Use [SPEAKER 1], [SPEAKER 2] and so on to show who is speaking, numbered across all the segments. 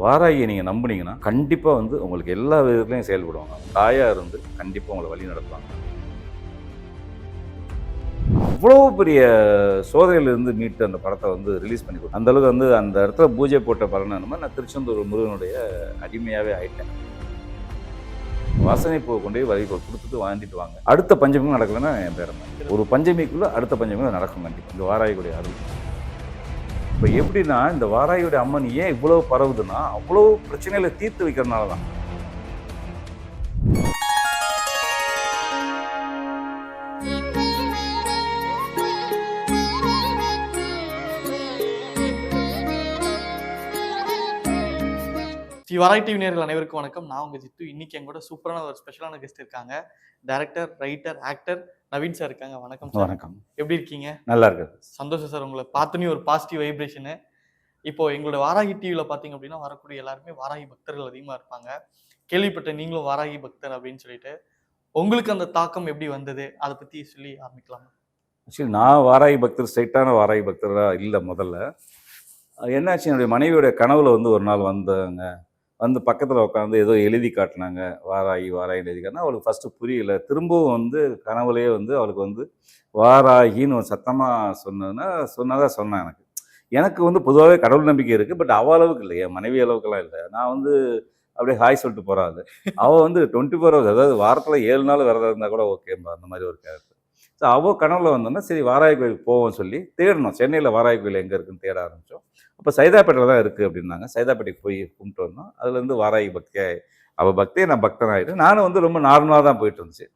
[SPEAKER 1] வாராகியை நீங்கள் நம்புனீங்கன்னா கண்டிப்பாக வந்து உங்களுக்கு எல்லா விதத்துலையும் செயல்படுவாங்க. தாயாக இருந்து கண்டிப்பாக உங்களை வழி நடத்துவாங்க. அவ்வளோ பெரிய சோதனையிலிருந்து மீட்டு அந்த படத்தை வந்து ரிலீஸ் பண்ணி கொடுத்தேன் அந்தளவுக்கு வந்து அந்த இடத்துல பூஜை போட்ட பலன் என்னமோ நான் திருச்செந்தூர் முருகனுடைய அடிமையாகவே ஆயிட்டேன். வாசனை போக கொண்டு போய் கொடுத்துட்டு வாங்கிட்டு வாங்க. அடுத்த பஞ்சமிக்கும் நடக்கலைன்னா என் பேரன் ஒரு பஞ்சமிக்குள்ளே அடுத்த பஞ்சமிக்கு நடக்கும் கண்டிப்பாக இந்த வாராயக்கூடிய அருள். இப்போ எப்படின்னா இந்த வாராயுடைய அம்மன் ஏன் இவ்வளோ பரவுதுன்னா அவ்வளோ பிரச்சனைகளை தீர்த்து வைக்கிறதுனால தான்.
[SPEAKER 2] ஸ்ரீ வராய் டிவி அனைவருக்கும் வணக்கம். நான் உங்க ஜித்து. இன்னைக்கு என் கூட சூப்பரான ஒரு ஸ்பெஷலான கெஸ்ட் இருக்காங்க. Director writer actor Naveen sir இருக்காங்க. வணக்கம் சார்
[SPEAKER 1] வணக்கம்.
[SPEAKER 2] எப்படி இருக்கீங்க?
[SPEAKER 1] நல்லா இருக்குது
[SPEAKER 2] சந்தோஷம் சார் உங்களை பார்த்தோன்னே ஒரு பாசிட்டிவ் வைப்ரேஷனு இப்போ எங்களோட வாராகி டிவியில் பார்த்தீங்க அப்படின்னா வரக்கூடிய எல்லாருமே வாராகி பக்தர்கள் அதிகமாக இருப்பாங்க. கேள்விப்பட்ட நீங்களும் வாராகி பக்தர் அப்படின்னு சொல்லிட்டு உங்களுக்கு அந்த தாக்கம் எப்படி வந்தது? அதை பற்றி சொல்லி ஆரம்பிக்கலாம்?
[SPEAKER 1] ஆக்சுவலி நான் வாராகி பக்தர் ஸ்ட்ரைட்டான வாராகி பக்தராக இல்லை முதல்ல. என்னாச்சு? என்னுடைய மனைவியோடைய கனவுல வந்து ஒரு நாள் வந்தாங்க. வந்து பக்கத்தில் உட்காந்து ஏதோ எழுதி காட்டினாங்க. வாராகி வாராகி எழுதி காட்டினா அவளுக்கு ஃபஸ்ட்டு புரியல. திரும்பவும் வந்து கனவுலேயே வந்து அவளுக்கு வந்து வாராகின்னு ஒரு சத்தமாக சொன்னதுன்னா சொன்னதாக சொன்னேன் எனக்கு. எனக்கு வந்து பொதுவாகவே கடவுள் நம்பிக்கை இருக்குது பட் அவ அளவுக்கு இல்லை. என் மனைவி அளவுக்குலாம் இல்லை. நான் வந்து அப்படியே ஹாய் சொல்லிட்டு போகிறாள் அவள் வந்து டுவெண்ட்டி ஃபோர் ஹவர்ஸ் அதாவது வாரத்தில் ஏழு நாள் விரதம் இருந்தால் கூட ஓகேம்பா அந்த மாதிரி ஒரு கேரக்டர் ஸோ அவள் கனவுல வந்தோன்னா சரி வாராகி கோயிலுக்கு போவோம்னு சொல்லி தேடணும். சென்னையில் வாராகி கோயில் எங்கே இருக்குன்னு தேட ஆரம்பித்தோம் அப்போ சைதாப்பேட்டையில் தான் இருக்குது அப்படின்னாங்க. சைதாப்பேட்டைக்கு போய் கும்பிட்டு வந்தோம். அதுலேருந்து வாராகி பக்தியாக அவள் பக்தியை நான் பக்தன் ஆகிட்டு நானும் வந்து ரொம்ப நார்மலாக தான் போயிட்டு இருந்துச்சு.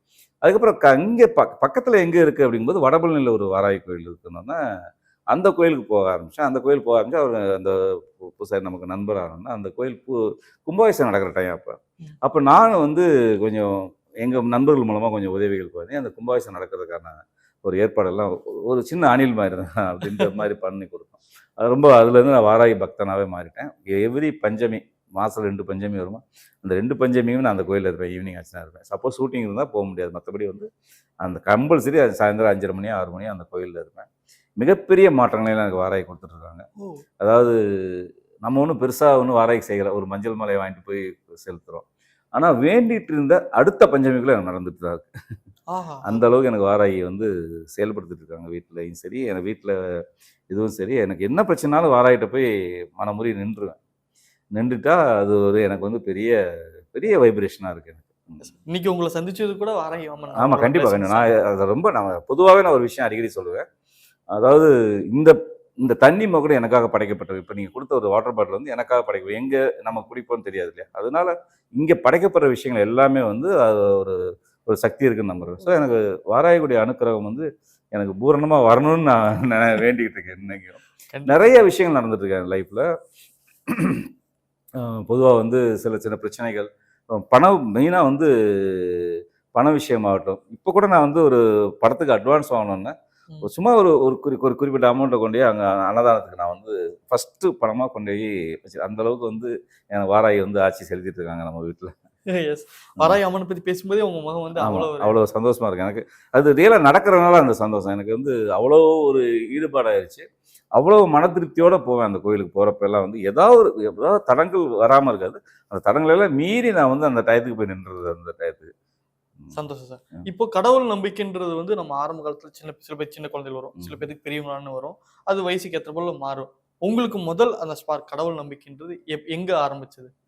[SPEAKER 1] அதுக்கப்புறம் க இங்கே பக் பக்கத்தில் எங்கே இருக்குது அப்படிங்கும்போது வடபழனியில் ஒரு வாராகி கோயில் இருக்குன்னொன்னே அந்த கோயிலுக்கு போக ஆரம்பித்தேன் அந்த கோயில் போக ஆரம்பிச்சு அவர் அந்த பு- பூசாரி நமக்கு நண்பர் ஆனோன்னா அந்த கோயில் பூ கும்பாபிஷேகம் நடக்கிற டைம் அப்போ. அப்போ நானும் வந்து கொஞ்சம் எங்கள் நண்பர்கள் மூலமாக கொஞ்சம் உதவிகள் பண்ணி அந்த கும்பாபிஷேகம் நடக்கிறதுக்கான ஒரு ஏற்பாடெல்லாம் ஒரு சின்ன அணில் மாதிரி தான் அப்படின்ற மாதிரி பண்ணி கொடுத்தோம். அது ரொம்ப அதுலேருந்து நான் வாராகி பக்தனாகவே மாறிட்டேன். எவ்ரி பஞ்சமி மாதம் ரெண்டு பஞ்சமி வருமா? அந்த ரெண்டு பஞ்சமியும் நான் அந்த கோயிலில் இருப்பேன் ஈவினிங் ஆச்சுன்னா இருப்பேன். சப்போஸ் ஷூட்டிங் இருந்தால் போக முடியாது. மற்றபடி வந்து அந்த கம்பல்சரி அது சாயந்தரம் அஞ்சரை மணி ஆறு மணி அந்த கோயிலில் இருப்பேன். மிகப்பெரிய மாற்றங்களையும் எனக்கு வாராகி கொடுத்துட்ருக்காங்க. அதாவது நம்ம ஒன்றும் பெருசாக ஒன்றும் வாராகி செய்யலை. ஒரு மஞ்சள் மலையை வாங்கிட்டு போய் செலுத்துகிறோம் ஆனால் வேண்டிட்டு இருந்த அடுத்த பஞ்சமிக்குள்ள எனக்கு நடந்துட்டு தான் இருக்கு.
[SPEAKER 2] ஆஹா
[SPEAKER 1] அந்த அளவுக்கு எனக்கு வாராகி வந்து செயல்படுத்திட்டு இருக்காங்க வீட்டிலையும் சரி எனக்கு வீட்டில் இதுவும் சரி. எனக்கு என்ன பிரச்சனாலும் வாராகிட்ட போய் மனமுறி நின்றுவேன். நின்றுட்டா அது ஒரு எனக்கு வந்து பெரிய பெரிய வைப்ரேஷனாக இருக்கு எனக்கு.
[SPEAKER 2] இன்னைக்கு உங்களை சந்திச்சது கூட வாராகி
[SPEAKER 1] ஆமாம் கண்டிப்பாக நான் அதை ரொம்ப நான் பொதுவாகவே நான் ஒரு விஷயம் அடிக்கடி சொல்லுவேன். அதாவது இந்த இந்த தண்ணி கூட எனக்காக படைக்கப்பட்டது இப்போ நீங்கள் கொடுத்த ஒரு வாட்டர் பாட்டில் வந்து எனக்காக படைக்க எங்கே நம்ம குடிப்போம்னு தெரியாது இல்லையா? அதனால இங்கே படைக்கப்படுற விஷயங்கள் எல்லாமே வந்து அது ஒரு ஒரு சக்தி இருக்குன்னு நம்புறேன். ஸோ எனக்கு வாராயக்கூடிய அனுக்கிரகம் வந்து எனக்கு பூரணமாக வரணும்னு நான் நான் வேண்டிக்கிட்டு இருக்கேன் இன்னைக்கும்
[SPEAKER 2] கண்டிப்பா.
[SPEAKER 1] நிறைய விஷயங்கள் நடந்துட்டு இருக்கு என் லைஃப்பில் பொதுவாக வந்து சில சின்ன பிரச்சனைகள். பணம் மெயினாக வந்து பண விஷயமாகட்டும். இப்போ கூட நான் வந்து ஒரு படத்துக்கு அட்வான்ஸ். ஒரு சும்மா ஒரு ஒரு குறி ஒரு குறிப்பிட்ட அமௌண்ட்டை கொண்டு போய் அங்கே அன்னதானத்துக்கு நான் வந்து ஃபஸ்ட்டு பணமாக கொண்டு போய் வச்சு அந்த அளவுக்கு வந்து எனக்கு வாராகி வந்து ஆட்சி செலுத்திட்டு இருக்காங்க நம்ம வீட்டில்
[SPEAKER 2] எஸ் வராய் அம்மனை பத்தி பேசும்போதே உங்க முகம் வந்து ஒரு-
[SPEAKER 1] அவ்வளோ சந்தோஷமா இருக்கு. எனக்கு அது ரியலாக நடக்கிறதுனால அந்த சந்தோஷம். எனக்கு வந்து அவ்வளோ ஒரு ஈடுபாடாயிருச்சு. அவ்வளோ மன திருப்தியோட போவேன் அந்த கோயிலுக்கு போகிறப்ப எல்லாம் வந்து. ஏதாவது ஒரு ஏதாவது தடங்கள் வராமல் இருக்காது. அந்த தடங்கள் எல்லாம் மீறி நான் வந்து அந்த டயத்துக்கு போய் நின்றுறது அந்த டயத்துக்கு.
[SPEAKER 2] சந்தோஷம் சார். இப்போ கடவுள் நம்பிக்கைன்றது வந்து நம்ம ஆரம்ப காலத்துல சின்ன சில பேர் சின்ன குழந்தைகள் வரும். சில. பேருக்கு பெரியவங்களான்னு வரும். அது வயசுக்கு ஏற்ற போல மாறும். உங்களுக்கு முதல் அந்த ஸ்பார்க் கடவுள் நம்பிக்கைன்றது எப்- எங்க ஆரம்பிச்சது?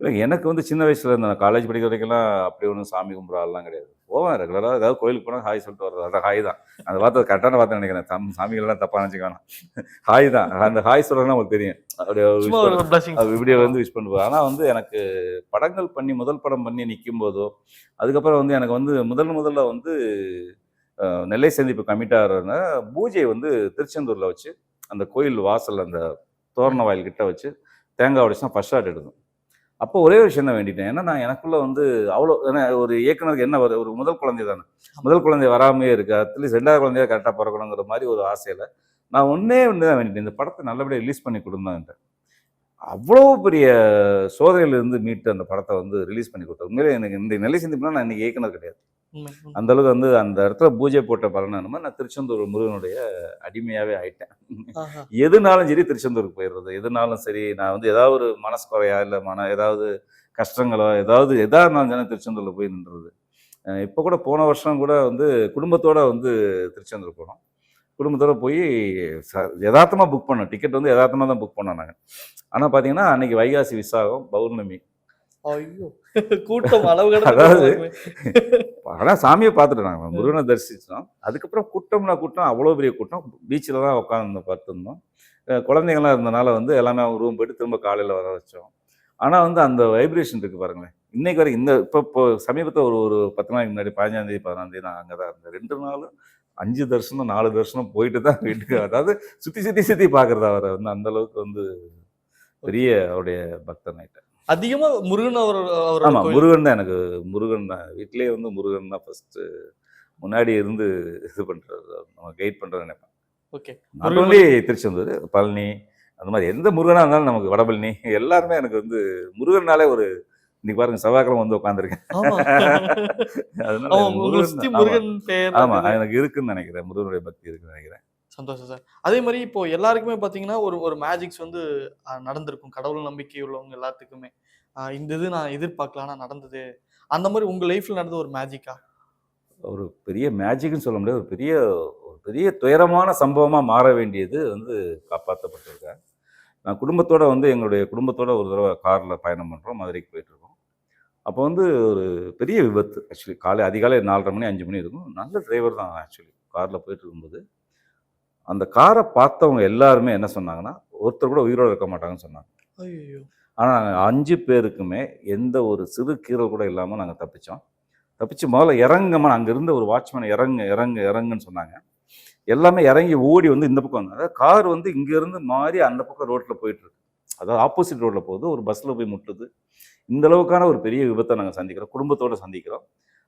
[SPEAKER 1] இல்லை எனக்கு வந்து சின்ன வயசுல இருந்து நான் காலேஜ் படிக்கிற வரைக்கும்லாம் அப்படி ஒன்றும் சாமி கும்பிட்ற ஆள்லாம் கிடையாது. போவேன் ரெகுலராக ஏதாவது கோயிலுக்கு போனால் ஹாய் சொல்லிட்டு வர்றது. அதான் ஹாய் தான். அந்த வார்த்தை கரெக்டான வார்த்தை நினைக்கிறேன். தம் சாமிகள்லாம் தப்பாக நினச்சிக்க வேணாம். ஹாய் தான். அந்த ஹாய் சொல்கிறதுனா உங்களுக்கு தெரியும். அது இப்படியே வந்து விஷ் பண்ணுவேன். ஆனால் வந்து எனக்கு படங்கள் பண்ணி முதல் படம் பண்ணி நிற்கும் போதோ அதுக்கப்புறம் வந்து எனக்கு வந்து முதல் முதல்ல வந்து நெல்லை சந்திப்பு கமிட் ஆகிறதுனா பூஜை வந்து திருச்செந்தூரில் வச்சு அந்த கோயில் வாசல் அந்த தோரண வாயில் கிட்ட வச்சு தேங்காய் உடைச்சு தான் ஃபர்ஸ்ட் ஷாட் எடுக்கும் அப்போ ஒரே ஒரு விஷயம் தான் வேண்டிட்டேன். ஏன்னா நான் எனக்குள்ள வந்து அவ்வளோ ஏன்னா ஒரு இயக்குனருக்கு என்ன ஒரு ஒரு முதல் குழந்தை தானே. முதல் குழந்தை வராமையே இருக்கு. அட்லீஸ்ட் ரெண்டாவது குழந்தையா கரெக்டாக பிறக்கணுங்கிற மாதிரி ஒரு ஆசையில் நான் ஒன்றே ஒன்று தான் வேண்டிட்டேன். இந்த படத்தை நல்லபடியாக ரிலீஸ் பண்ணி கொடுந்தான்ட்டு அவ்வளோ பெரிய சோதனையிலிருந்து மீட்டு அந்த படத்தை வந்து ரிலீஸ் பண்ணி கொடுத்தாரு உண்மையிலே எனக்கு இந்த நிலை சிந்திப்புனா நான் இன்னைக்கு இயக்குனர் கிடையாது. அந்த அளவுக்கு வந்து அந்த இடத்துல பூஜை போட்ட பலனானுமா நான் திருச்செந்தூர் முருகனுடைய அடிமையாவே ஆயிட்டேன். எதுனாலும் சரி திருச்செந்தூருக்கு போயிடுறது. எதுனாலும் சரி நான் வந்து ஏதாவது ஒரு மனஸ்குறையா இல்லை மன ஏதாவது கஷ்டங்களோ ஏதாவது எதா இருந்தாலும் தானே திருச்செந்தூரில் போய் நின்றுறது இப்போ கூட போன வருஷம் கூட வந்து குடும்பத்தோட வந்து திருச்செந்தூர் போனோம். குடும்பத்தோட போய் யதார்த்தமாக புக் பண்ணோம். டிக்கெட் வந்து யதார்த்தமாக தான் புக் பண்ணோம் நாங்கள் ஆனால் பார்த்தீங்கன்னா அன்னைக்கு வைகாசி விசாகம் பௌர்ணமி.
[SPEAKER 2] ஐயோ கூட்டம் அளவு
[SPEAKER 1] அதாவது. ஆனால் சாமியை பார்த்துட்டு நாங்கள் முருகனை தரிசிச்சோம். அதுக்கப்புறம் கூட்டம்னா கூட்டம் அவ்வளோ பெரிய கூட்டம். பீச்சில் தான் உட்காந்து பார்த்துருந்தோம். குழந்தைங்களாம் இருந்தனால வந்து எல்லாமே ரூம் போயிட்டு திரும்ப காலையில் வர வச்சோம். ஆனால் வந்து அந்த வைப்ரேஷன் இருக்குது பாருங்களேன். இன்னைக்கு வரைக்கும் இந்த இப்போ இப்போ சமீபத்தில் ஒரு ஒரு பத்து நாளைக்கு முன்னாடி பதினஞ்சாந்தேதி பதினாந்தேதி நான் அங்கே தான் இருந்தேன். ரெண்டு நாளும் அஞ்சு தரிசனம் நாலு தரிசனம் போயிட்டு தான் வீட்டுக்கு அதாவது சுற்றி சுற்றி சுற்றி பார்க்குறது அவரை வந்து அந்த அளவுக்கு வந்து பெரிய அவருடைய பக்தன் ஆயிட்டேன்
[SPEAKER 2] அதிகமா முருகன் அவர் அவரோட
[SPEAKER 1] ஆமாம்
[SPEAKER 2] கோயில்.
[SPEAKER 1] முருகன் தான் எனக்கு முருகன் தான். வீட்டிலேயே வந்து முருகன் தான் ஃபஸ்ட்டு முன்னாடி இருந்து இது பண்ணுறது நம்ம கைட் பண்ணுறது நினைப்பேன்.
[SPEAKER 2] ஓகே
[SPEAKER 1] only திருச்செந்தூர் பழனி அந்த மாதிரி எந்த முருகனாக இருந்தாலும் நமக்கு வடபழனி எல்லாருமே எனக்கு வந்து முருகன்னாலே ஒரு இன்னைக்கு பாருங்க செவ்வாய்க்கிழமை வந்து உட்காந்துருக்கேன்
[SPEAKER 2] ஆமா.
[SPEAKER 1] அதனால
[SPEAKER 2] ஆமா
[SPEAKER 1] முருகன். ஆமா. ஆமா. எனக்கு இருக்குன்னு நினைக்கிறேன். முருகனுடைய பக்தி இருக்குன்னு நினைக்கிறேன்.
[SPEAKER 2] சந்தோஷம் சார். அதே மாதிரி இப்போ எல்லாருக்குமே பார்த்தீங்கன்னா ஒரு ஒரு மேஜிக்ஸ் வந்து நடந்திருக்கும். கடவுள் நம்பிக்கை உள்ளவங்க எல்லாத்துக்குமே. இந்த இது நான் எதிர்பார்க்கலான்னா நடந்தது. அந்த மாதிரி உங்கள் லைஃப்பில் நடந்த ஒரு மேஜிக்கா
[SPEAKER 1] ஒரு பெரிய மேஜிக்னு சொல்ல முடியாது. ஒரு பெரிய ஒரு பெரிய துயரமான சம்பவமாக மாற வேண்டியது வந்து காப்பாற்றப்பட்டிருக்கேன் நான் குடும்பத்தோட வந்து எங்களுடைய குடும்பத்தோட ஒரு தடவை காரில் பயணம் பண்ணுறோம் மதுரைக்கு போயிட்டுருக்கோம் அப்போ வந்து ஒரு பெரிய விபத்து ஆக்சுவலி காலை அதிகாலை நாலரை மணி அஞ்சு மணி இருக்கும். நல்ல டிரைவர் தான் ஆக்சுவலி காரில் போயிட்டு இருக்கும்போது அந்த காரை பார்த்தவங்க எல்லாருமே என்ன சொன்னாங்கன்னா ஒருத்தர் கூட உயிரோடு இருக்க மாட்டாங்கன்னு சொன்னாங்க.
[SPEAKER 2] ஐயோ
[SPEAKER 1] ஆனால் நாங்கள் அஞ்சு பேருக்குமே எந்த ஒரு சிறு கீறல் கூட இல்லாமல் நாங்கள் தப்பிச்சோம். தப்பிச்சு முதல்ல இறங்கம்மா அங்கே இருந்த ஒரு வாட்ச்மேன் இறங்கு இறங்கு இறங்குன்னு சொன்னாங்க. எல்லாமே இறங்கி ஓடி வந்து இந்த பக்கம் வந்தாங்க. அதாவது கார் வந்து இங்கேருந்து மாறி அந்த பக்கம் ரோட்டில் போயிட்டு இருக்கு. அதாவது ஆப்போசிட் ரோட்டில் போகுது ஒரு பஸ்ஸில் போய் முட்டுது. இந்த அளவுக்கான ஒரு பெரிய விபத்தை நாங்கள் சந்திக்கிறோம் குடும்பத்தோட சந்திக்கிறோம்.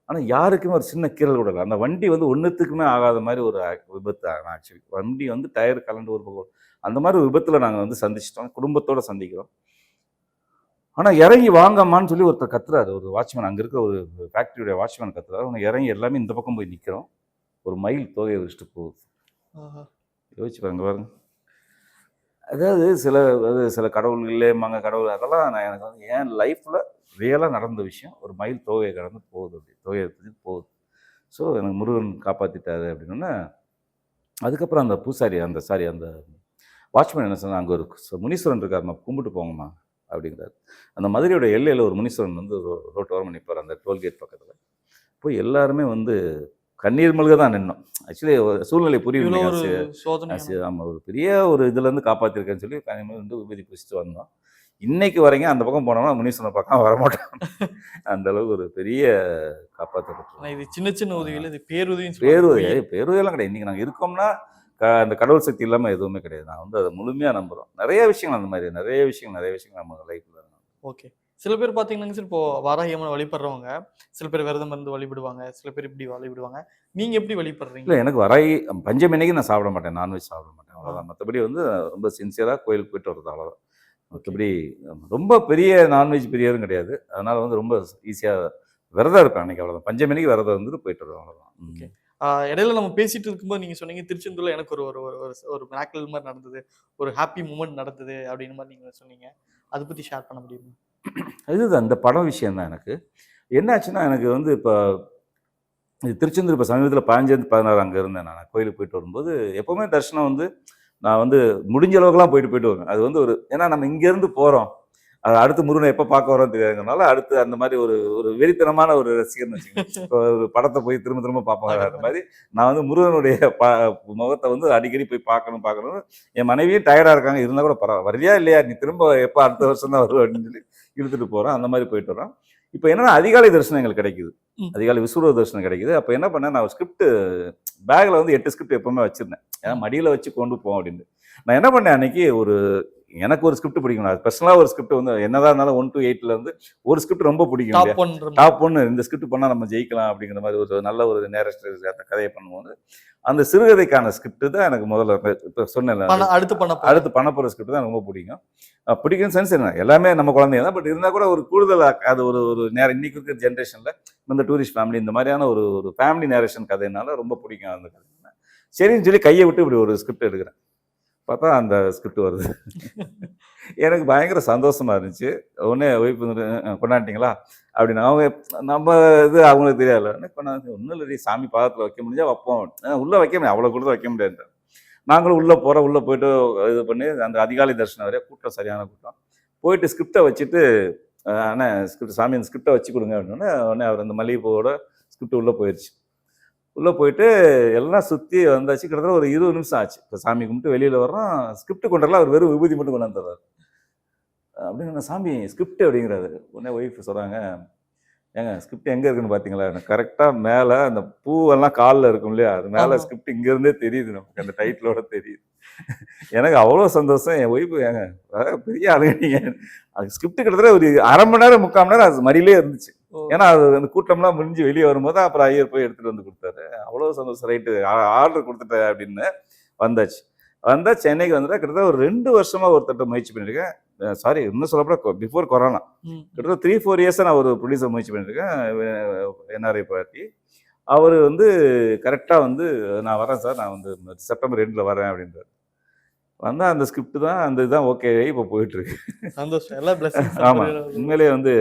[SPEAKER 1] ஆனால் யாருக்குமே ஒரு சின்ன கீறல் கூட இல்லை. அந்த வண்டி வந்து ஒன்றுத்துக்குமே ஆகாத மாதிரி ஒரு விபத்து ஆக்சுவலி வண்டி வந்து டயர் கலண்டு ஒரு பக்கம். அந்த மாதிரி ஒரு விபத்தில் நாங்கள் வந்து சந்திச்சிட்டோம். குடும்பத்தோட சந்திக்கிறோம். ஆனால் இறங்கி வாங்கம்மான்னு சொல்லி ஒருத்தர் கத்துறாரு. ஒரு வாட்ச்மேன் அங்கே இருக்க ஒரு ஃபேக்ட்ரியோட வாட்ச்மேன் கத்துறாரு. அவங்க இறங்கி எல்லாமே இந்த பக்கம் போய் நிற்கிறோம் ஒரு மயில் தோகையை வச்சுட்டு போகுது. யோசிச்சு பாருங்க பாருங்க. அதாவது சில அது சில கடவுள்களே மங்க கடவுள் அதெல்லாம் நான் எனக்கு வந்து என் லைஃப்பில் ரியலாக நடந்த விஷயம். ஒரு மயில் தோகையை கடந்து போகுது அப்படி. தோகையை போகுது. ஸோ எனக்கு முருகன் காப்பாற்றிட்டாரு அப்படின்னா அதுக்கப்புறம் அந்த பூசாரி அந்த சாரி அந்த வாட்ச்மேன் என்ன சொன்னா அங்கே ஒரு முனீஸ்வரன் இருக்காருமா கும்பிட்டு போங்கம்மா அப்படிங்கிறாரு அந்த மதுரையோட எல்லையில் ஒரு முனீஸ்வரன் வந்து ரோட்டு ஓரமாக நிற்பார் அந்த டோல்கேட் பக்கத்தில். போய் எல்லாருமே வந்து கண்ணீர் மல்க தான் நின்னோம். ஆக்சுவலி சூழ்நிலை புரியும்
[SPEAKER 2] இவ்வளவு
[SPEAKER 1] ஒரு பெரிய ஒரு இதுல இருந்து காப்பாத்திருக்கேன்னு சொல்லி கனிமொழி வந்து விபதி பூசிட்டு வந்தோம். இன்னைக்கு வரைங்க அந்த பக்கம் போனோம்னா முனீஸ்வரனை பார்க்காம வரமாட்டோம் அந்த அளவுக்கு ஒரு பெரிய காப்பாற்றப்பட்டோம்
[SPEAKER 2] ஆனா இது சின்ன சின்ன உதவிகள் இது பேருதவின்னு
[SPEAKER 1] பேருதவி பேருதவியெல்லாம் கிடையாது. இன்னைக்கு நாங்கள் இருக்கோம்னா அந்த கடவுள் சக்தி இல்லாமல் எதுவுமே கிடையாது. நான் வந்து அதை முழுமையாக நம்புகிறோம் நிறைய விஷயங்கள் அந்த மாதிரி நிறைய விஷயங்கள் நிறைய விஷயங்கள் நம்ம லைஃப்பில்
[SPEAKER 2] ஓகே. சில பேர் பாத்தீங்கன்னா சார் இப்போ வாராகி அம்மனை வழிபடுறவங்க சில பேர் விரதம் இருந்து வழிபடுவாங்க சில பேர் இப்படி வழிபடுவாங்க. நீங்க எப்படி வழிபடுறீங்க?
[SPEAKER 1] இல்லை எனக்கு வராய் பஞ்சமி அன்னைக்கு நான் சாப்பிட மாட்டேன் நான்வெஜ் சாப்பிட மாட்டேன் அவ்வளோதான் மற்றபடி வந்து ரொம்ப சின்சியராக கோயிலுக்கு போயிட்டு வர்றது அவ்வளோதான் மற்றபடி ரொம்ப பெரிய நான்வெஜ் பிரியரும் கிடையாது. அதனால வந்து ரொம்ப ஈஸியாக விரதம் இருப்பேன் அன்னைக்கு அவ்வளோதான் பஞ்சமி அன்னைக்கு விரதம் வந்துட்டு போயிட்டு வருவேன் அவ்வளோதான்.
[SPEAKER 2] ஆஹ் இடையில நம்ம பேசிட்டு இருக்கும்போது நீங்க சொன்னீங்க திருச்செந்தூர்ல எனக்கு ஒரு ஒரு ஒரு ஒரு- மிராக்கிள் மாதிரி நடந்தது. ஒரு ஹாப்பி மூமெண்ட் நடந்தது அப்படின்னு மாதிரி நீங்க சொன்னீங்க. அதை பத்தி ஷேர் பண்ண முடியுமா?
[SPEAKER 1] இதுதான் இந்த படம் விஷயம் தான் எனக்கு. என்னாச்சுன்னா எனக்கு வந்து இப்போ திருச்செந்தூர் இப்போ சமீபத்தில் பதினஞ்சு பதினாறு அங்கே இருந்தேன் நான். கோயிலுக்கு போயிட்டு வரும்போது எப்போவுமே தரிசனம் வந்து நான் வந்து முடிஞ்ச அளவுக்குலாம் போயிட்டு போயிட்டு வருவேன் அது வந்து ஒரு ஏன்னா நம்ம இங்கேருந்து போகிறோம் அது அடுத்து முருகனை எப்போ பார்க்க வரோம் தெரியாதுனால அடுத்து அந்த மாதிரி ஒரு ஒரு வெறித்தனமான ஒரு ரசிகர்னு வச்சுக்கோங்க. இப்போ ஒரு படத்தை போய் திரும்ப திரும்ப பார்ப்பாங்க அந்த மாதிரி நான் வந்து முருகனுடைய ப முகத்தை வந்து அடிக்கடி போய் பார்க்கணும் பார்க்கணும் என் மனைவியும் டயர்டாக இருக்காங்க. இருந்தால் கூட பரவாயில்ல வரியா இல்லையா? நீ திரும்ப எப்போ அடுத்த வருஷம் தான் வருவ அப்படின்னு சொல்லி இழுத்துட்டு போகிறோம் அந்த மாதிரி போயிட்டு வரோம் இப்போ என்னன்னா அதிகாலை தரிசனம் எங்களுக்கு கிடைக்குது. அதிகாலை விசுவ தரிசனம் கிடைக்குது. அப்போ என்ன பண்ணேன் நான் ஸ்கிரிப்ட் பேக்கில் வந்து எட்டு ஸ்கிரிப்ட் எப்பவுமே வச்சுருந்தேன். ஏன்னா மடியில் வச்சு கொண்டு போவோம் அப்படின்னு. நான் என்ன பண்ணேன் அன்னைக்கு ஒரு எனக்கு ஒரு ஸ்கிரிப்ட் பிடிக்கும். அது பர்சனலாக ஒரு ஸ்கிரிப்ட் வந்து என்னதான் இருந்தாலும் ஒன் டு எயிட்ல இருந்து ஒரு ஸ்கிரிப்ட் ரொம்ப பிடிக்கும்?
[SPEAKER 2] டாப் ஒன்
[SPEAKER 1] டாப் ஒன்று இந்த ஸ்கிரிப்ட் பண்ணால் நம்ம ஜெயிக்கலாம் அப்படிங்கிற மாதிரி ஒரு நல்ல ஒரு நேரஸ்டர் கதையை பண்ணும்போது அந்த சிறுகதைக்கான ஸ்கிரிப்ட் தான் எனக்கு முதல்ல இப்போ சொன்னேன்
[SPEAKER 2] அடுத்து பண்ண.
[SPEAKER 1] அடுத்து பண்ண போகிற ஸ்கிரிப்ட் தான் ரொம்ப பிடிக்கும். பிடிக்கும் சென்ஸ் என்ன? எல்லாமே நம்ம குழந்தைங்க தான். பட் இருந்தால் கூட ஒரு கூடுதல் அ- அது ஒரு ஒரு நேரம் இன்னைக்கு இருக்கிற ஜென்ரேஷனில் இந்த டூரிஸ்ட் ஃபேமிலி இந்த மாதிரியான ஒரு ஒரு ஃபேமிலி நேரேஷன் கதைனால ரொம்ப பிடிக்கும் அந்த கதை சரின்னு சொல்லி கையை விட்டு இப்படி ஒரு ஸ்கிரிப்ட் எடுக்கிறேன். பார்த்தா அந்த ஸ்கிரிப்ட் வருது. எனக்கு பயங்கர சந்தோஷமாக இருந்துச்சு. உடனே ஒய்ஃப் கொண்டாண்டிங்களா அப்படின்னு அவங்க நம்ம இது அவங்களுக்கு தெரியாதுல்ல. கொண்டாந்து ஒன்றும் இல்லை சாமி பாதத்தில் வைக்க முடிஞ்சா வைப்போம். உள்ளே வைக்க முடியாது. அவ்வளோ கூட வைக்க முடியாது நாங்களும் உள்ளே போகிறோம் உள்ளே போயிட்டு இது பண்ணி அந்த அதிகாலை தரிசனம் வரைய கூட்டம் சரியான கூட்டம். போயிட்டு ஸ்கிரிப்டை வச்சுட்டு ஆனால் ஸ்கிரிப்ட் சாமி அந்த ஸ்கிரிப்டை வச்சு கொடுங்க. அப்படின்னோடனே உடனே அவர் அந்த மல்லிகைப்பூவோட ஸ்கிரிப்ட் உள்ளே போயிடுச்சு உள்ளே போயிட்டு எல்லாம் சுற்றி வந்தாச்சு. கிட்டத்தட்ட ஒரு இருபது நிமிஷம் ஆச்சு. இப்போ சாமி கும்பிட்டு வெளியில் வர்றோம். ஸ்கிரிப்ட் கொண்டுறலாம் அவர் வெறும் விபூதி மட்டும் கொண்டு வந்துடுறாரு. அப்படின்னு சாமி ஸ்கிரிப்ட் அப்படிங்கிறாரு. உடனே ஒய்ஃப் சொல்கிறாங்க ஏங்க ஸ்கிரிப்ட் எங்கே இருக்குன்னு பார்த்தீங்களா எனக்கு கரெக்டாக மேலே அந்த பூவெல்லாம் காலில் இருக்கும் இல்லையா? அது மேலே. ஸ்கிரிப்ட் இங்கேருந்தே தெரியுது நமக்கு. அந்த டைட்டிலோட தெரியுது. எனக்கு அவ்வளோ சந்தோஷம். என் ஒய்ஃபு ஏங்க பெரிய ஆளுங்க நீங்கள் அது ஸ்கிரிப்ட் கிட்டத்தட்ட ஒரு அரை மணி நேரம் முக்கால் மணி நேரம் அது மடியிலே இருந்துச்சு. ஏன்னா அது அந்த கூட்டம்லாம் முடிஞ்சு வெளியே வரும்போது அப்புறம் ஐயர் போய் எடுத்துட்டு வந்து கொடுத்தாரு. அவ்வளோ சந்தோஷம். ரைட்டு ஆர்டர் கொடுத்துட்டேன் அப்படின்னு வந்தாச்சு. வந்தா சென்னைக்கு வந்துட்டா கிட்டத்தட்ட ஒரு ரெண்டு வருஷமா ஒருத்தட்ட முயற்சி பண்ணியிருக்கேன் சாரி இன்னும் சொல்லப்போனா பிஃபோர் கொரோனா. கிட்டத்தட்ட த்ரீ ஃபோர் இயர்ஸாக நான் ஒரு ப்ரொடியூசர் முயற்சி பண்ணியிருக்கேன் என்ஆர்ஐ பார்ட்டி அவர் வந்து கரெக்டாக வந்து நான் வரேன் சார். நான் வந்து செப்டம்பர் ரெண்டில் வரேன் அப்படின்றார். வந்தால் அந்த ஸ்கிரிப்ட் தான் அந்த இதுதான் ஓகே இப்போ போயிட்டுருக்கு
[SPEAKER 2] சந்தோஷம். எல்லாம் blessings.
[SPEAKER 1] ஆமா. உண்மையிலேயே வந்து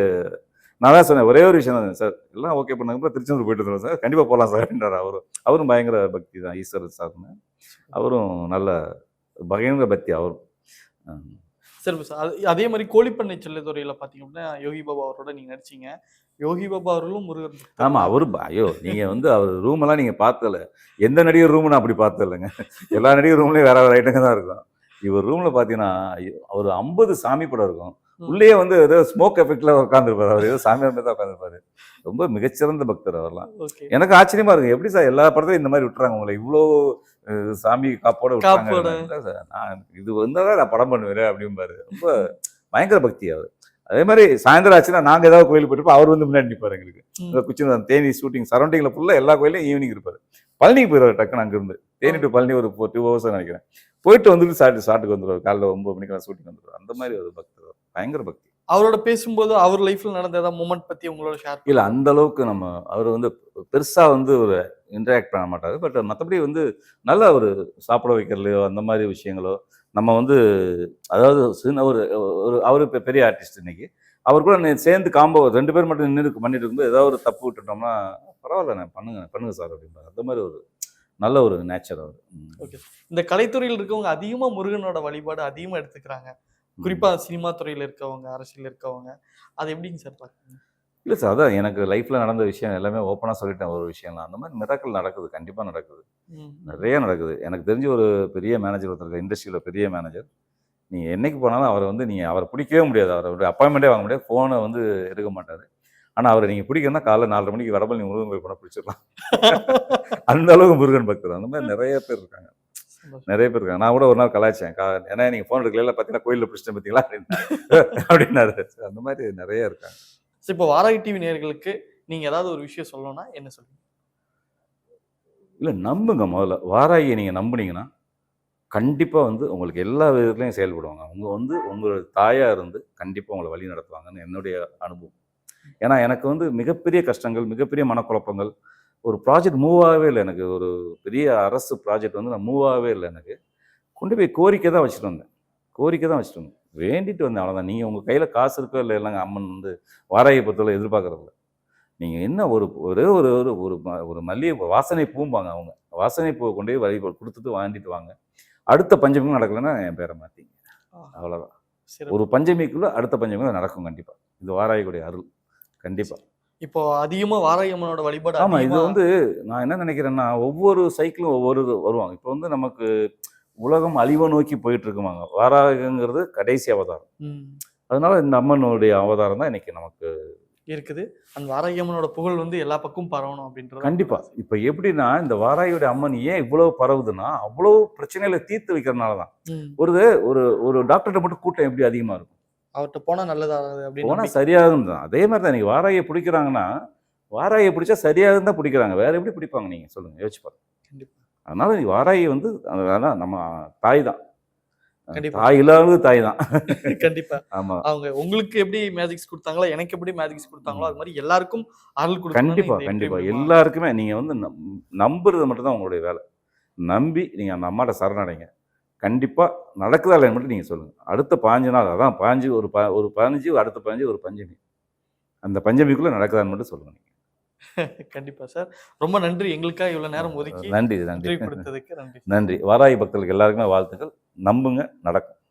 [SPEAKER 1] நான் தான் சொன்னேன் ஒரே ஒரு விஷயம் தான் சார் எல்லாம் ஓகே பண்ணதுக்கப்புறம் திருச்செந்தூர் போயிட்டு வந்துடும் சார். கண்டிப்பாக போகலாம் சார் அப்படின்றார் அவரும் அவரும் பயங்கர பக்தி தான் ஈஸ்வரர் சார்னு. அவரும் நல்ல பயங்கர பக்தி அவரும்.
[SPEAKER 2] சரி. அது- மாதிரி கோழிப்பண்ணை செல்லத்துறையில பாத்தீங்க அப்படின்னா யோகி பாபா அவரோட நீங்க நடிச்சீங்க. யோகி பாபா அவர்களும் முருகன் பக்தர்.
[SPEAKER 1] ஆமா
[SPEAKER 2] தான்.
[SPEAKER 1] அவரு ஐயோ நீங்க வந்து அவர் ரூம் எல்லாம் நீங்க பார்த்தல எந்த நடிகர் ரூம் நான் அப்படி பார்த்தது இல்லைங்க எல்லா நடிகர் ரூம்லயும் வேற வேற ஐட்டங்க தான் இருக்கும். இவர் ரூம்ல பாத்தீங்கன்னா ஐயோ, அவர் ஐம்பது சாமி படம் இருக்கும்.
[SPEAKER 2] ம்.
[SPEAKER 1] உள்ளேயே வந்து ஏதோ ஸ்மோக் எஃபெக்ட்ல உட்காந்துருப்பாரு அவர் ஏதோ சாமியார் மாதிரி தான் உட்காந்துருப்பாரு ரொம்ப மிகச்சிறந்த பக்தர் அவர்லாம். எனக்கு ஆச்சரியமா இருக்கு. எப்படி சார் எல்லா படத்தையும் இந்த மாதிரி விட்டுறாங்க உங்களை? இவ்வளோ சாமி காப்போட சார், நான் இது வந்தாதான் நான் படம் பண்ணுவேன் அப்படிம்பாரு. ரொம்ப பயங்கர பக்தி அவர். அதே மாதிரி சாயந்தரம் ஆச்சுன்னா நாங்க ஏதாவது கோயிலுக்கு போயிட்டு அவர் வந்து முன்னாடி நிற்பாரு எங்களுக்கு. இந்த குச்சின் தேனி ஷூட்டிங் சரௌண்டிங்ல ஃபுல்லா எல்லா கோயிலையும் ஈவினிங் இருப்பாரு. பழனிக்கு போயிடுவார் டக்குன்னு அங்கிருந்து. தேனி டு பழனி ஒரு டூ ஹவர்ஸ் நினைக்கிறேன். போயிட்டு வந்துட்டு சாட்டு சாட்டுக்கு வந்துடுவார். காலைல ஒன்பது மணிக்கு ஷூட்டிங் வந்துடுவார். அந்த மாதிரி ஒரு பக்தர். பயங்கர பக்தி.
[SPEAKER 2] அவரோட பேசும்போது அவர் லைஃப்ல நடந்த ஏதாவது மூமெண்ட் பத்தி உங்களோட ஷேர்
[SPEAKER 1] இல்ல அந்த அளவுக்கு நம்ம அவர் வந்து பெருசா வந்து ஒரு இன்டராக்ட் பண்ண மாட்டாரு. பட் மற்றபடி வந்து நல்ல ஒரு சாப்பிட வைக்கிறலையோ அந்த மாதிரி விஷயங்களோ நம்ம வந்து அதாவது சின்ன ஒரு ஒரு அவர் பெரிய ஆர்டிஸ்ட் இன்னைக்கு. அவர் கூட சேர்ந்து காம்போ ரெண்டு பேர் மட்டும் நின்று பண்ணிட்டு இருக்கும்போது ஏதாவது ஒரு தப்பு விட்டுட்டோம்னா பரவாயில்ல நான் பண்ணுங்க பண்ணுங்க சார் அப்படிம்பாரு அந்த மாதிரி ஒரு நல்ல ஒரு நேச்சர் அவர்.
[SPEAKER 2] Okay. இந்த கலைத்துறையில் இருக்கவங்க அதிகமா முருகனோட வழிபாடு அதிகமா எடுத்துக்கிறாங்க. குறிப்பா சினிமா துறையில இருக்கவங்க அரசியல் இருக்கவங்க அது எப்படிங்க சார் பாக்குறீங்க
[SPEAKER 1] இல்லை சார் அதான் எனக்கு லைஃப்பில் நடந்த விஷயம் எல்லாமே ஓப்பனாக சொல்லிட்டேன் ஒரு விஷயம்லாம் அந்த மாதிரி மிராக்கள் நடக்குது கண்டிப்பாக நடக்குது. நிறைய நடக்குது. எனக்கு தெரிஞ்ச ஒரு பெரிய மேனேஜர் ஒருத்தர் இண்டஸ்ட்ரியில் பெரிய மேனேஜர் நீங்கள் என்னைக்கு போனாலும் அவரை வந்து நீங்கள் அவரை பிடிக்கவே முடியாது. அவரை அப்பாயின்மெண்ட்டே வாங்க முடியாது. ஃபோனை வந்து எடுக்க மாட்டார். ஆனால் அவரை நீங்கள் பிடிக்கணும்னா காலைல நாலரை மணிக்கு வடபழனி முருகன் கோயில் போனால் பிடிச்சிடலாம். அந்த அளவுக்கு முருகன் பக்தர். அந்த மாதிரி நிறைய பேர் இருக்காங்க. நிறைய பேர் இருக்காங்க. நான் கூட ஒரு நாள் கலாய்ச்சேன். ஏன்னா நீங்கள் ஃபோன் எடுக்கல பார்த்தீங்கன்னா கோயிலில் பிடிச்சிட்டேன் பார்த்தீங்களா அப்படின்னு. அப்படின்னாரு. அந்த மாதிரி நிறைய இருக்காங்க.
[SPEAKER 2] சரி, இப்போ வாராகி டிவி நேயர்களுக்கு நீங்க ஏதாவது ஒரு விஷயம் சொல்லணும்னா என்ன சொல்லுங்க
[SPEAKER 1] இல்லை நம்புங்க முதல்ல. வாராகியை நீங்கள் நம்புனீங்கன்னா கண்டிப்பாக வந்து உங்களுக்கு எல்லா விதத்துலையும் செயல்படுவாங்க. அவங்க வந்து உங்களோட தாயாக இருந்து கண்டிப்பாக உங்களை வழி நடத்துவாங்கன்னு என்னுடைய அனுபவம். ஏன்னா எனக்கு வந்து மிகப்பெரிய கஷ்டங்கள் மிகப்பெரிய மனக்குழப்பங்கள் ஒரு ப்ராஜெக்ட் மூவ் ஆகவே இல்லை எனக்கு. ஒரு பெரிய அரசு ப்ராஜெக்ட் வந்து நான் மூவ் ஆகவே இல்லை எனக்கு. கொண்டு போய் கோரிக்கை தான் வச்சுட்டு வந்தேன். கோரிக்கை தான் வச்சுட்டு வந்தேன். வேண்டிட்டு வந்தேன் அவ்வளோதான் நீங்கள் உங்கள் கையில் காசு இருக்கோ இல்லை இல்லைங்க அம்மன் வந்து வாராகி பொறுத்தவரை எதிர்பார்க்கறதில்ல நீங்கள் என்ன ஒரு ஒரே ஒரு ஒரு ஒரு ஒரு மல்லிகை வாசனை பூம்பாங்க அவங்க. வாசனை பூவை கொண்டு போய் வழி கொடுத்துட்டு வாங்கிட்டு வாங்க. அடுத்த பஞ்சமிக்கும் நடக்கலைன்னா என் பேரை மாற்றி அவ்வளோதான்
[SPEAKER 2] சரி
[SPEAKER 1] ஒரு பஞ்சமிக்குள்ள அடுத்த பஞ்சமிக்குள்ள நடக்கும் கண்டிப்பாக இது வாராகிக்கூடிய அருள். கண்டிப்பாக
[SPEAKER 2] இப்போ அதிகமா வாராகி அம்மனோட வழிபாடு
[SPEAKER 1] ஆமா இது வந்து நான் என்ன நினைக்கிறேன்னா ஒவ்வொரு சைக்கிளும் ஒவ்வொரு வருவாங்க. இப்போ வந்து நமக்கு உலகம் அழிவை நோக்கி போயிட்டு இருக்குமாங்க வாராகங்கிறது கடைசி அவதாரம். அதனால இந்த அம்மனுடைய அவதாரம் தான் இன்னைக்கு நமக்கு
[SPEAKER 2] இருக்குது. அந்த வாராகி அம்மனோட புகழ் வந்து எல்லா பக்கமும் பரவணும் அப்படின்றது
[SPEAKER 1] கண்டிப்பா. இப்ப எப்படின்னா இந்த வாராயோட அம்மன் ஏன் இவ்வளவு பரவுதுன்னா அவ்வளவு பிரச்சனைகளை தீர்த்து வைக்கிறதுனால தான்
[SPEAKER 2] ம்.
[SPEAKER 1] ஒரு ஒரு ஒரு டாக்டர்கிட்ட மட்டும் கூட்டம் எப்படி அதிகமா இருக்கும்?
[SPEAKER 2] அவர்கிட்ட போனா நல்லதாகுது
[SPEAKER 1] போனா
[SPEAKER 2] அப்படின்னு
[SPEAKER 1] சரியாகும் தான். அதே மாதிரி தான் நீங்க வாராயை பிடிக்கிறாங்கன்னா வாராயை பிடிச்சா சரியாகும் தான் பிடிக்கிறாங்க. வேற எப்படி பிடிப்பாங்க நீங்க? சொல்லுங்க யோசிச்சு பாருங்க.
[SPEAKER 2] கண்டிப்பா.
[SPEAKER 1] அதனால நீ வாராயை வந்து அதான் நம்ம தாய் தான். தாய் இல்லாதது தாய் தான்.
[SPEAKER 2] கண்டிப்பா.
[SPEAKER 1] ஆமா.
[SPEAKER 2] அவங்க உங்களுக்கு எப்படி மேஜிக்ஸ் கொடுத்தாங்களோ எனக்கு எப்படி மேஜிக்ஸ் கொடுத்தாங்களோ அது மாதிரி எல்லாருக்கும் அருள் கொடுக்கணும்னு
[SPEAKER 1] கண்டிப்பா கண்டிப்பா. எல்லாருக்குமே நீங்க வந்து நம்- நம்புறது மட்டும்தான் உங்களுடைய வேலை. நம்பி நீங்க அந்த அம்மாட்ட சரணடைங்க. கண்டிப்பா நடக்குதா இல்லைன்னு மட்டும் நீங்க சொல்லுங்க. அடுத்த பாஞ்சு நாள் அதான் பாஞ்சு ஒரு ப ஒரு பதினஞ்சு அடுத்த பதினஞ்சு ஒரு பஞ்சமி. அந்த பஞ்சமிக்குள்ள நடக்குதான்னு மட்டும் சொல்லுங்க நீங்க.
[SPEAKER 2] கண்டிப்பா சார். ரொம்ப நன்றி. எங்களுக்காக இவ்வளவு நேரம் ஒதுக்கி
[SPEAKER 1] நன்றி
[SPEAKER 2] நன்றி.
[SPEAKER 1] நன்றி. வாராகி பக்தர்களுக்கு எல்லாருக்குமே வாழ்த்துக்கள். நம்புங்க நடக்கும்.